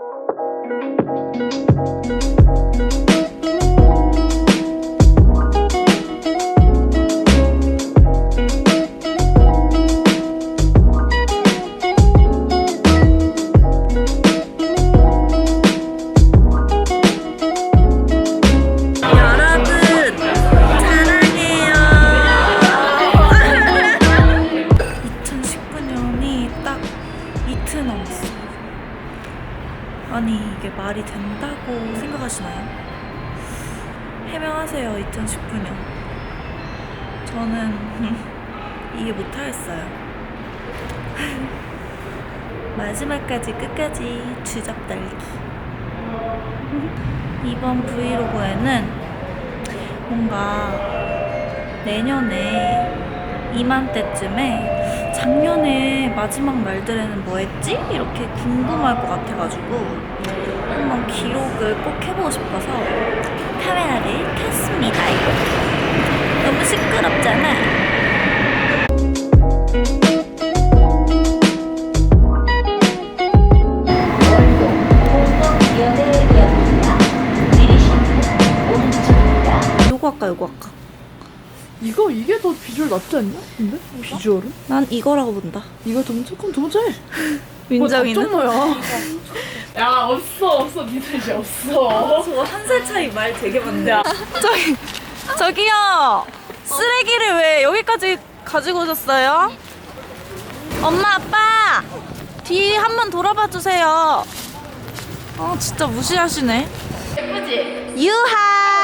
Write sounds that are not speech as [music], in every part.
여러 [laughs] 이번 브이로그에는 뭔가 내년에 이맘때쯤에 작년에 마지막 날들에는 뭐 했지? 이렇게 궁금할 것 같아가지고 한번 기록을 꼭 해보고 싶어서 카메라를 켰습니다. 너무 시끄럽잖아. 할까 요거 할까? 이거 이게 더 비주얼 낫지 않냐? 근데 비주얼은 난 이거라고 본다. 이거 좀 조금 두 번째. 민정이는? 뭐야? 야 없어 없어 믿으지 없어. 저거 한 살 차이 말 되게 많네. [laughs] 저기, 저기요. 쓰레기를 왜 여기까지 가지고 오셨어요? 엄마, 아빠! 뒤 한 번 돌아봐 주세요. 어, 진짜 무시하시네. 예쁘지? 유하!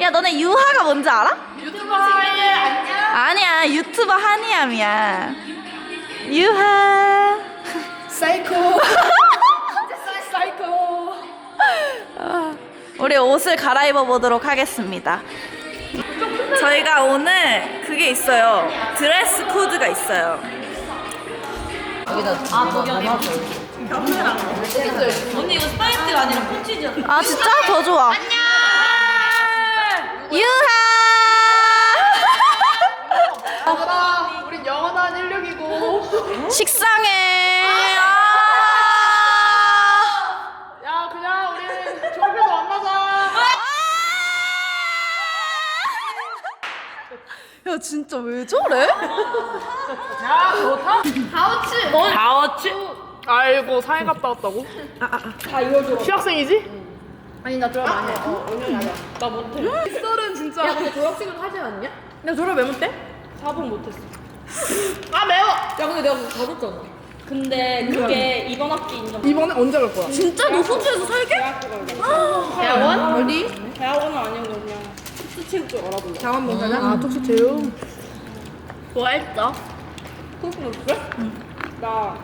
야, 너네 유하가 뭔지 알아? 유튜버 한이 안녕. 아니야, 유튜버 한이암이야. 유하! 사이코. 사이코. 우리 옷을 갈아입어 보도록 하겠습니다. 저희가 오늘 그게 있어요. 드레스 코드가 있어요. 언니 이거 스파이트가 아니라 폰치즈야. 아 진짜 더 좋아. 안녕. 유하. 얘들아, 우린 영원한 인력이고. 식상해. 아. 야 그냥 우리 졸업해서 만나자. 야 진짜 왜 저래? 야 좋다. 다우치. 너 다워치. 아이고 사회 갔다 왔다고? 아, 이거 줘. 휴학생이지? 아니 나 졸업 안 해. 어, 언니 하자. 나 못해. 썰은 진짜. 야 근데 졸업식은 하지 않냐? 나 졸업 왜 못해? 4분 못했어. 아 매워. 야 근데 내가 그거 받았잖아. 근데 그게 이번 학기 인정. 이번에 언제 갈 거야? 진짜 너 호주에서 살게? 대학원? 어디? 대학원은 아니고 그냥 특수체육 쪽 알아볼래. 대학원 봉사자? 아 특수 체육. 뭐 했어? 나아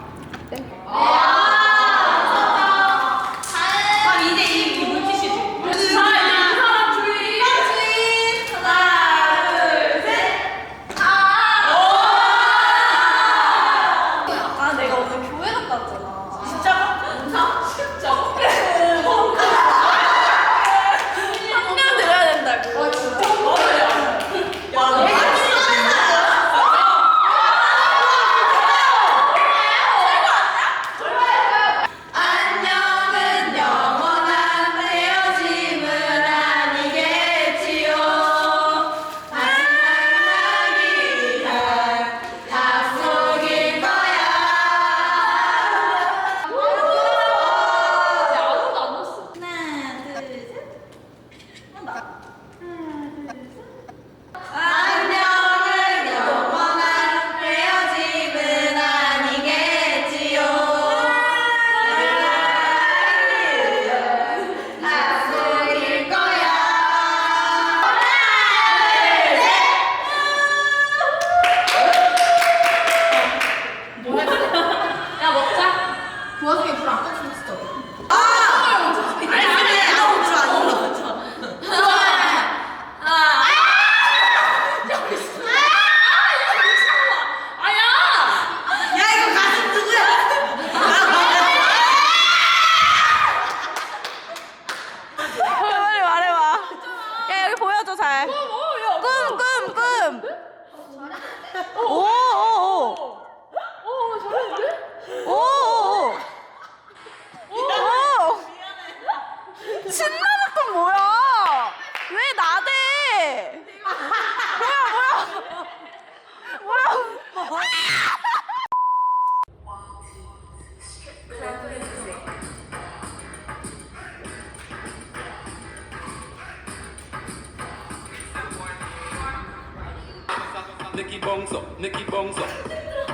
Nicky Bonzo, Nicky Bonzo,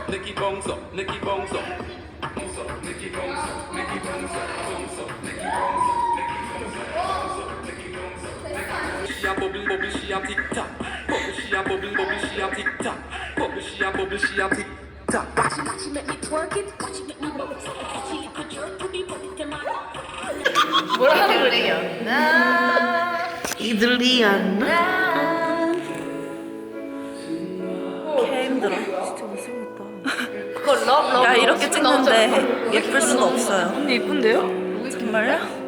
Nicky Bonzo, Nicky Bonzo. Bonzo, Nicky Bonzo, Nicky Bonzo, Bonzo, Nicky Bonzo, Nicky Bonzo, Bonzo, Nicky Bonzo, Nicky Bonzo. Bubble, bubble, she a tick tock. Bubble, she a bubble, bubble, she a tick tock. Bubble, she a bubble, she a tick tock. Watch it, watch it, make me twerk it. Watch it, make me move it. She a jerk to 야 이렇게 찍는데 예쁠 수가 없어요. 근데 예쁜데요? 정말요?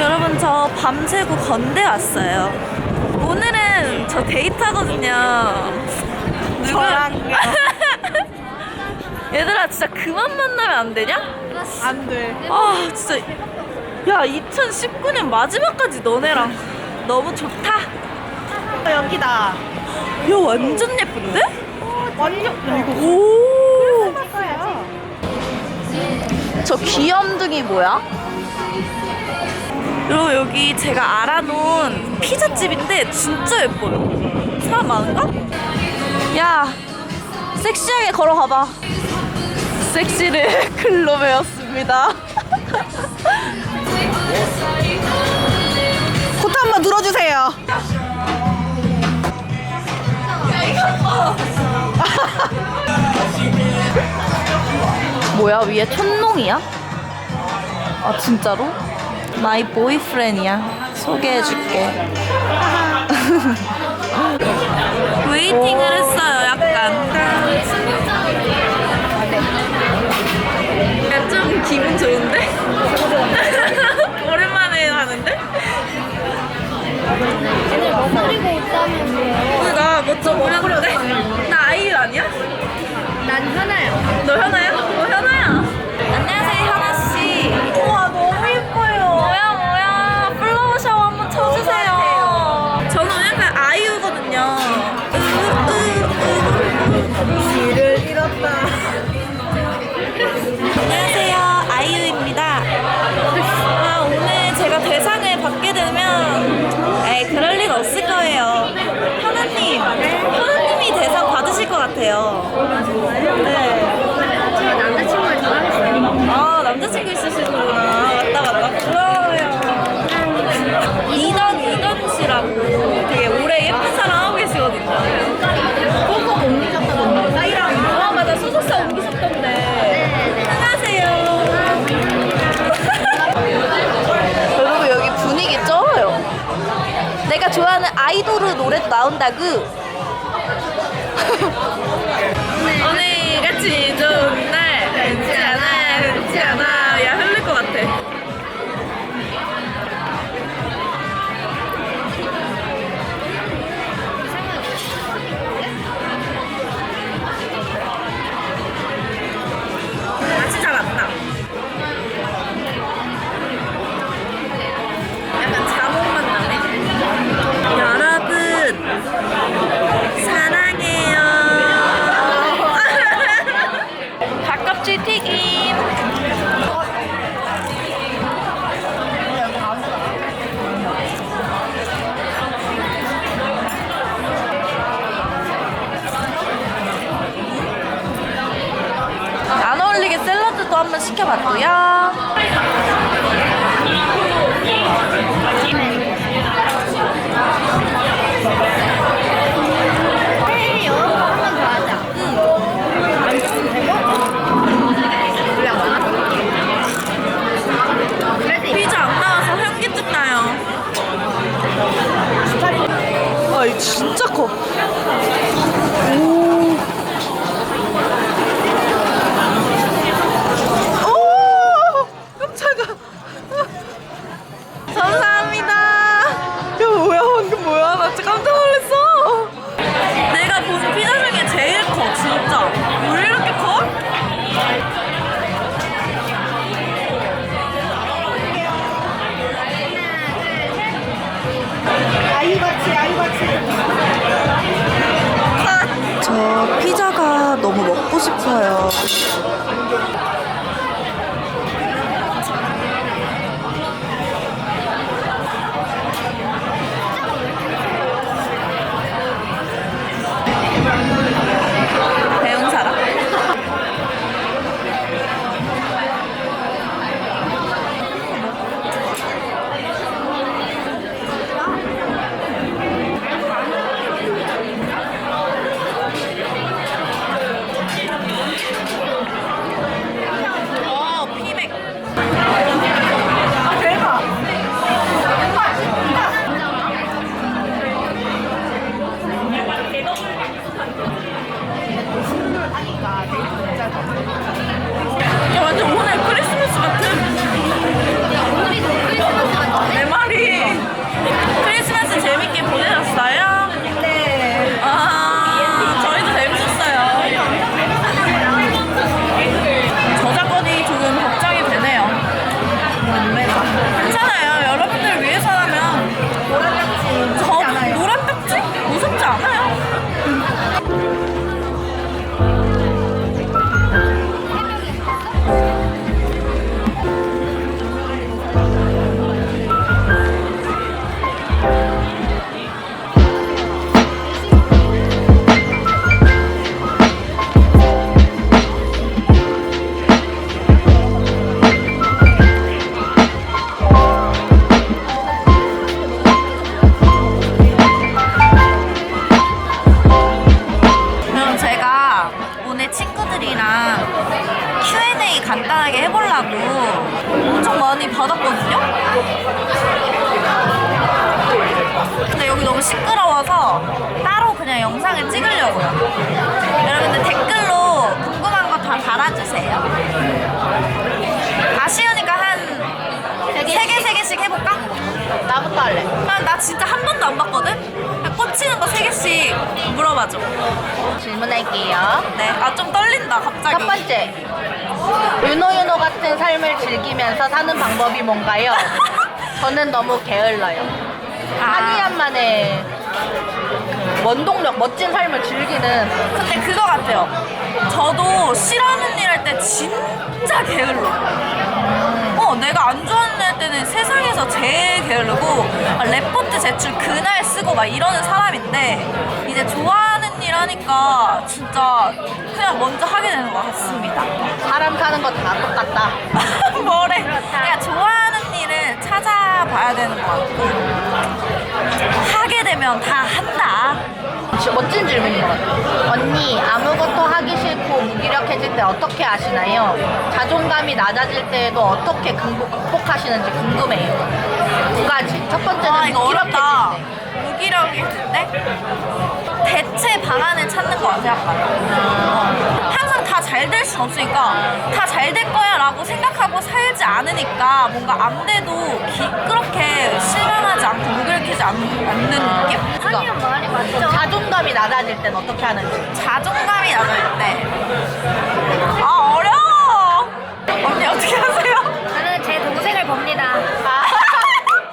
여러분 저 밤새고 건대 왔어요. 오늘은 저 데이트하거든요. 저랑요. 얘들아 진짜 그만 만나면 안 되냐? 안 돼. 아 진짜 야 2019년 마지막까지 너네랑 너무 좋다. 여기다. 야 완전 예쁜데? 완전 야 이거 오. 거야. 저 귀염둥이 뭐야? 여러분 여기 제가 알아놓은 피자집인데 진짜 예뻐요. 사람 많은가? 야 섹시하게 걸어가봐. 섹시를 [laughs] 글로 배웠습니다. 코트 한번 눌러주세요. 뭐야 위에 촌농이야? 아 진짜로? 마이 보이프렌이야 소개해줄게 [laughs] 웨이팅을 했어요 약간 기분 좋은데? [laughs] 오랜만에 하는데? 근데 아이돌 노래 나온다고 [laughs] 오늘 같이 좋은 날 흔치 않아 흔치 않아 친구들이랑 Q&A 간단하게 해보려고 엄청 많이 받았거든요? 근데 여기 너무 시끄러워서 따로 그냥 영상을 찍으려고요. 여러분들 댓글로 궁금한 거 다 달아주세요. 아쉬우니까 한세 개, 세 개씩 해볼까? 나부터 할래. 나, 나 진짜 한 번도 안 봤거든? 그냥 꽂히는 거 세 개씩 물어봐줘. 질문할게요. 네. 아, 좀 떨린다, 갑자기. 첫 번째. 유노유노 같은 삶을 즐기면서 사는 방법이 뭔가요? [laughs] 저는 너무 게을러요. 아. 한이한만의 그 원동력, 멋진 삶을 즐기는 근데 그거 같아요. 저도 싫어하는 일 할 때 진짜 게을러. 어, 내가 안 좋아하는 때는 세상에서 제일 게으르고 막 레포트 제출 그날 쓰고 막 이러는 사람인데 이제 좋아하는 일 하니까 진짜 그냥 먼저 하게 되는 것 같습니다. 사람 사는 거 다 똑같다. [laughs] 뭐래? 그러니까 좋아하는 일을 찾아봐야 되는 것 같고 하게 되면 다 한다. 진짜 멋진 질문인 것 같아요. 언니, 아무것도 하기 싫고 무기력해질 때 어떻게 하시나요? 자존감이 낮아질 때에도 어떻게 극복, 극복하시는지 궁금해요. 두 가지. 첫 번째는 아 이거 어렵다. 무기력해질 때. 무기력해질 때 대체 방안을 찾는 것 같아 약간. 어. 항상 다 잘 될 순 없으니까 다 잘 될 거야 라고 생각하고 살지 않으니까 뭔가 안 돼도 기, 그렇게 실망하지 않고 무기력해지 않, 않는 느낌? 아니요, 말이 맞죠. 자존감이 낮아질 땐 어떻게 하는지. 자존감이 낮아질 때. 아 어려워. 언니 어떻게 하세요? 저는 제 동생을 봅니다. 아.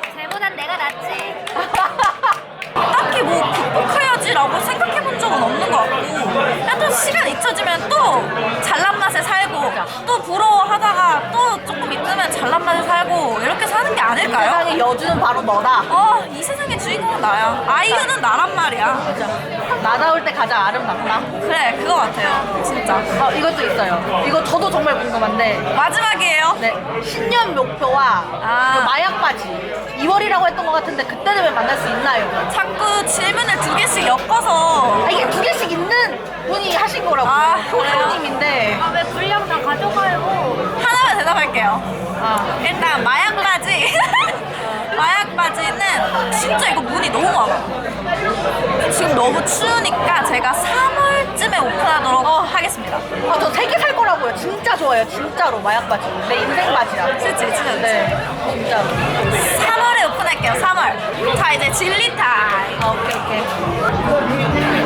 [laughs] 쟤보단 내가 낫지. [laughs] 딱히 뭐 극복해야지 라고 생각 적은 없는 것 같고. 또 시간 잊혀지면 또 잘난 맛 에 살고 또 부러워하다가 또 조금 있으면 잘난 맛에 살고 이렇게 사는 게 아닐까요? 세상에 여주는 바로 너다. 어, 이 세상의 주인공은 나야. 아이유는 나란 말이야. 나다울 때 가장 아름답다. 그래, 그거 같아요. 진짜. 어, 이것도 있어요. 이거 저도 정말 궁금한데. 마지막이에요. 네, 신년 목표와 아. 그 마약 바지 2월이라고 했던 것 같은데 그때 되면 만날 수 있나요? 자꾸 질문을 두 개씩 엮어서 아, 이게 두 개씩 있는 분이 하신 거라고 아, 효사님인데 아, 왜 분량 다 가져가요? 하나만 대답할게요. 아, 일단 마약 바지. [laughs] 마약 바지는 진짜 이거 문이 너무 많아. 지금 너무 추우니까 제가 3월쯤에 오픈하도록 하겠습니다. 아, 저 세 개 살 거라고요. 진짜 좋아요. 진짜로 마약 바지. 내 인생 바지야. 그치, 진짜. 네, 진짜로. 3월에 오픈할게요, 3월. 자, 이제 진리 타임. 아, 오케이, 오케이.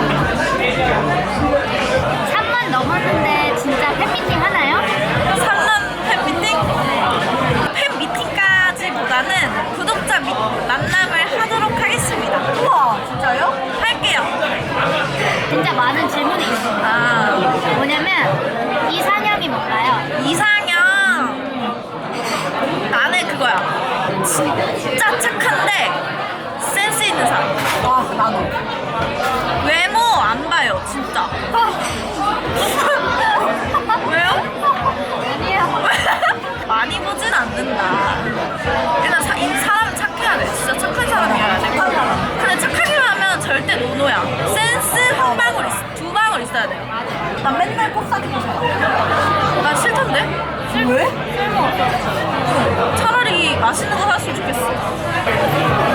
맛있는 거 샀으면 좋겠어.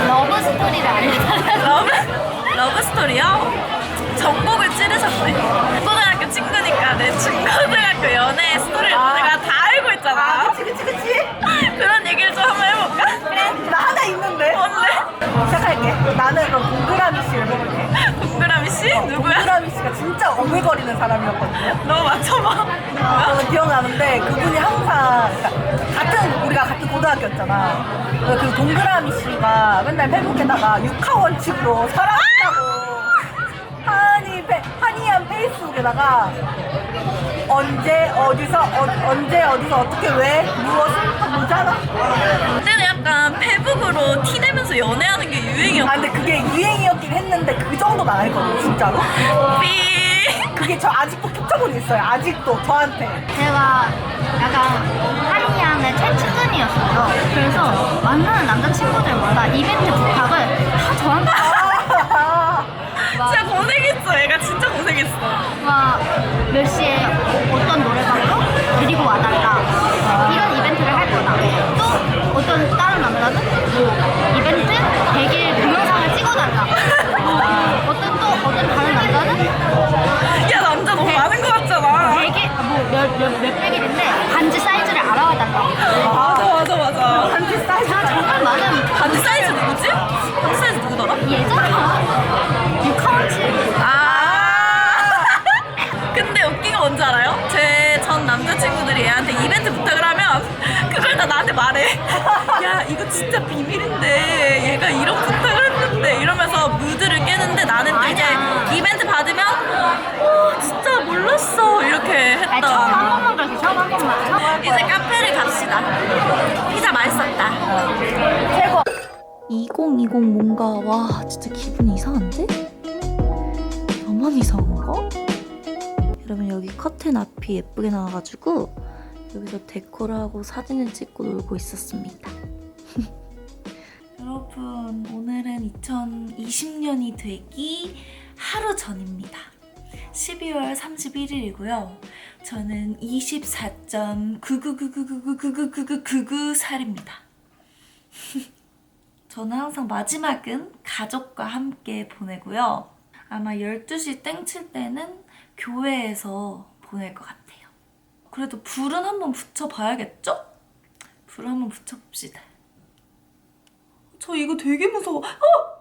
러브 스토리를 알려달라고. 러브? 러브 스토리요? 정복을 찌르셨네. 고등학교 친구니까 내 중고등학교 연애 스토리를 내가 다 알고 있잖아. 아, 그치, 그치, 그치. [laughs] 그런 얘기를 좀 한번 해볼까? 그래, 나 하나 있는데. 뭔데? 시작할게. 나는 그럼 동그라미 씨를 먹을게. 동그라미 씨? 누구야? 동그라미 씨가 진짜 오글거리는 사람이었거든요. 너 맞춰봐. 저는 기억나는데 그분이 항상 그러니까 같은 고등학교였잖아. 그 동그라미 씨가 맨날 페북에다가 육하 원칙으로 사랑한다고 한이 페, 한이한 페이스북에다가 언제 어디서 어, 언제 어디서 어떻게 왜 무엇을 다 모자라. 그때는 약간 페북으로 티 내면서 연애하는 게아 유행이었고 근데 그게 유행이었긴 했는데 그 정도는 아니거든요 진짜로. 삐 그게 저 아직도 캡처본이 있어요. 아직도 저한테. 제가 약간 한이양의 최측근이었어요. 그래서 만나는 남자친구들마다 이벤트 부탁을 다 저한테 [laughs] 진짜 고생했어 얘가 진짜 고생했어 막몇 시에 어- 어떤 노래방으로 데리고 와달라 이런 이벤트를 할 거다 또 어떤 다른 남자는 뭐 이벤트 100일 동영상을 찍어달라 뭐 어떤 또 어떤 다른 남자는 몇 몇백일인데 반지 사이즈를 알아와 달라 맞아 맞아 맞아 반지 사이즈. 아 정말 많은 반지 사이즈 누구지? 반지 사이즈 누구더라? 예전에 육카운치 아 [laughs] 근데 웃긴 거 뭔지 알아요? 제 전 남자친구들이 얘한테 이벤트 부탁을 하면 그걸 다 나한테 말해 [laughs] 야 이거 진짜 비밀인데 얘가 이런 부탁을 했는데 이러면서 무드를 깨는데 나는 또 이제. 이벤트 받으면 아니 처음 한 번만 그래서 처음 한 번만 이제 카페를 갑시다 피자 맛있었다 최고. 2020 뭔가 와 진짜 기분이 이상한데? 나만 이상한가? 여러분 여기 커튼 앞이 예쁘게 나와가지고 여기서 데코를 하고 사진을 찍고 놀고 있었습니다. [laughs] 여러분 오늘은 2020년이 되기 하루 전입니다. 12월 31일이고요. 저는 24.999999999999살입니다. 저는 항상 마지막은 가족과 함께 보내고요. 아마 12시 땡칠 때는 교회에서 보낼 것 같아요. 그래도 불은 한번 붙여봐야겠죠? 불을 한번 붙여봅시다. 저 이거 되게 무서워. 어!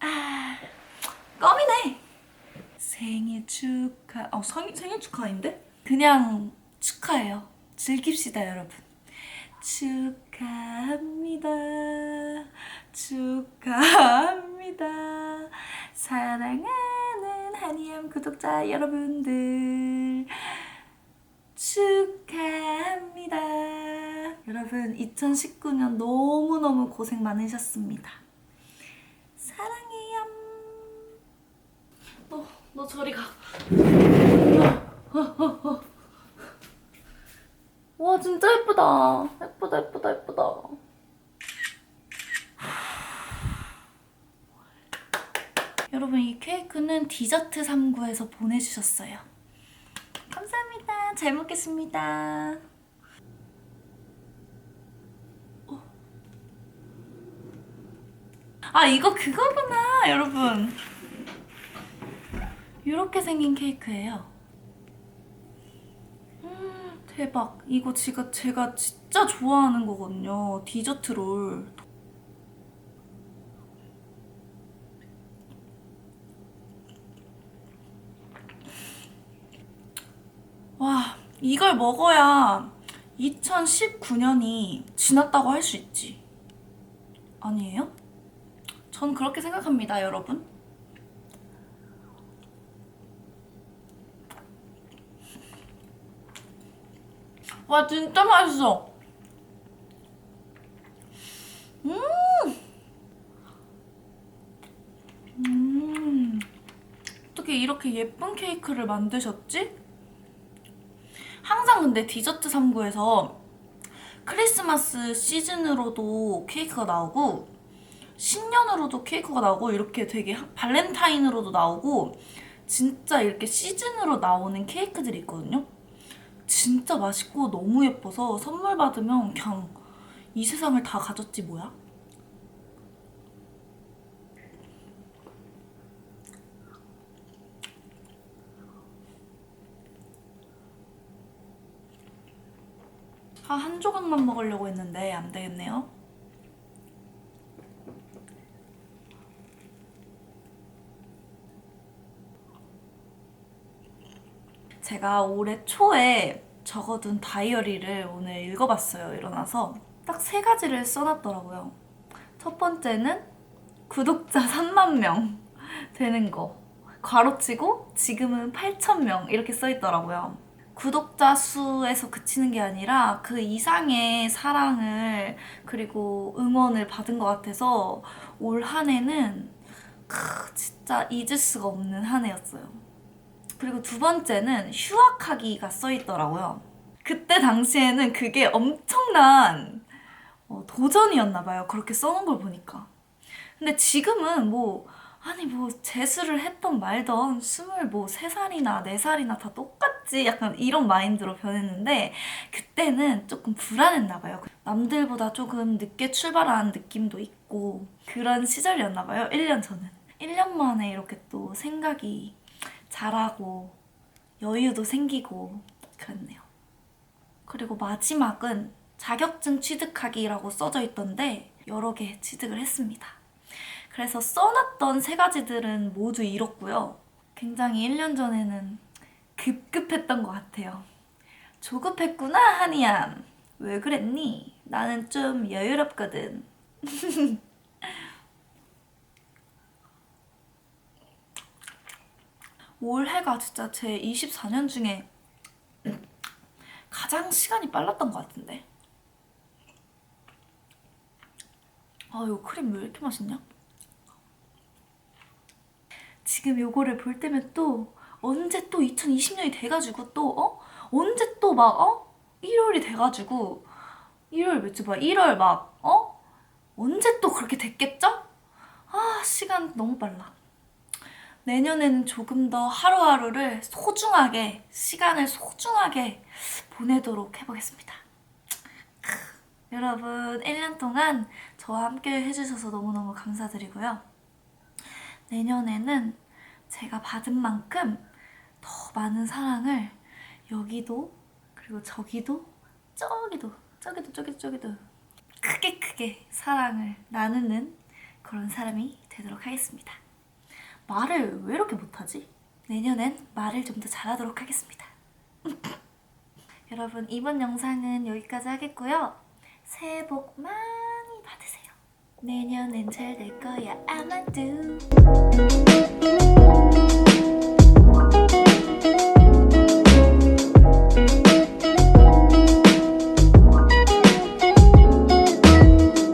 아, 껌이네. 생일 축하. 어, 생, 생일 축하인데? 그냥 축하해요. 즐깁시다, 여러분. 축하합니다. 축하합니다. 사랑하는 한이암 구독자 여러분들. 축하합니다. 여러분, 2019년 너무너무 고생 많으셨습니다. 사랑해요. 너, 너 저리 가. 와 진짜 예쁘다. 예쁘다 예쁘다 예쁘다. 여러분 이 케이크는 디저트 3구에서 보내주셨어요. 감사합니다. 잘 먹겠습니다. 어. 아 이거 그거구나 여러분 이렇게 생긴 케이크예요 음, 대박. 이거 제가, 제가 진짜 좋아하는 거거든요. 디저트 롤. 와, 이걸 먹어야 2019년이 지났다고 할 수 있지. 아니에요? 전 그렇게 생각합니다, 여러분. 와 진짜 맛있어. 음. 음. 어떻게 이렇게 예쁜 케이크를 만드셨지? 항상 근데 디저트 3구에서 크리스마스 시즌으로도 케이크가 나오고 신년으로도 케이크가 나오고 이렇게 되게 하- 발렌타인으로도 나오고 진짜 이렇게 시즌으로 나오는 케이크들이 있거든요. 진짜 맛있고 너무 예뻐서 선물 받으면 그냥 이 세상을 다 가졌지 뭐야? 아, 한 조각만 먹으려고 했는데 안 되겠네요. 제가 올해 초에 적어둔 다이어리를 오늘 읽어봤어요. 일어나서 딱 세 가지를 써놨더라고요. 첫 번째는 구독자 3만 명 되는 거. 괄호치고 지금은 8천 명 이렇게 써있더라고요. 구독자 수에서 그치는 게 아니라 그 이상의 사랑을 그리고 응원을 받은 것 같아서 올 한 해는 크, 진짜 잊을 수가 없는 한 해였어요. 그리고 두 번째는 휴학하기가 써 있더라고요. 그때 당시에는 그게 엄청난 어, 도전이었나 봐요. 그렇게 써놓은 걸 보니까. 근데 지금은 뭐 아니 뭐 재수를 했던 말던 스물 뭐 세 살이나 네 살이나 다 똑같지 약간 이런 마인드로 변했는데 그때는 조금 불안했나 봐요. 남들보다 조금 늦게 출발한 느낌도 있고 그런 시절이었나 봐요. 1년 전은. 1년 만에 이렇게 또 생각이 자라고 여유도 생기고 그랬네요. 그리고 마지막은 자격증 취득하기라고 써져 있던데 여러 개 취득을 했습니다. 그래서 써놨던 세 가지들은 모두 잃었고요. 굉장히 1년 전에는 급급했던 것 같아요. 조급했구나, 한이야. 왜 그랬니? 나는 좀 여유롭거든. [laughs] 올해가 진짜 제 24년 중에 가장 시간이 빨랐던 것 같은데. 아, 이거 크림 왜 이렇게 맛있냐? 지금 요거를 볼 때면 또 언제 또 2020년이 돼가지고 또 어? 언제 또 막 어? 1월이 돼가지고 1월 몇주 봐 1월 막 어? 언제 또 그렇게 됐겠죠? 아 시간 너무 빨라 내년에는 조금 더 하루하루를 소중하게 시간을 소중하게 보내도록 해보겠습니다 크, 여러분 1년 동안 저와 함께 해주셔서 너무너무 감사드리고요 내년에는 제가 받은 만큼 더 많은 사랑을 여기도 그리고 저기도 저기도 저기도 저기도 저기도 크게 크게 사랑을 나누는 그런 사람이 되도록 하겠습니다. 말을 왜 이렇게 못하지? 내년엔 말을 좀 더 잘하도록 하겠습니다. [laughs] 여러분 이번 영상은 여기까지 하겠고요. 새해 복 많이 받으세요. 내년엔 잘 될 거야 아마도.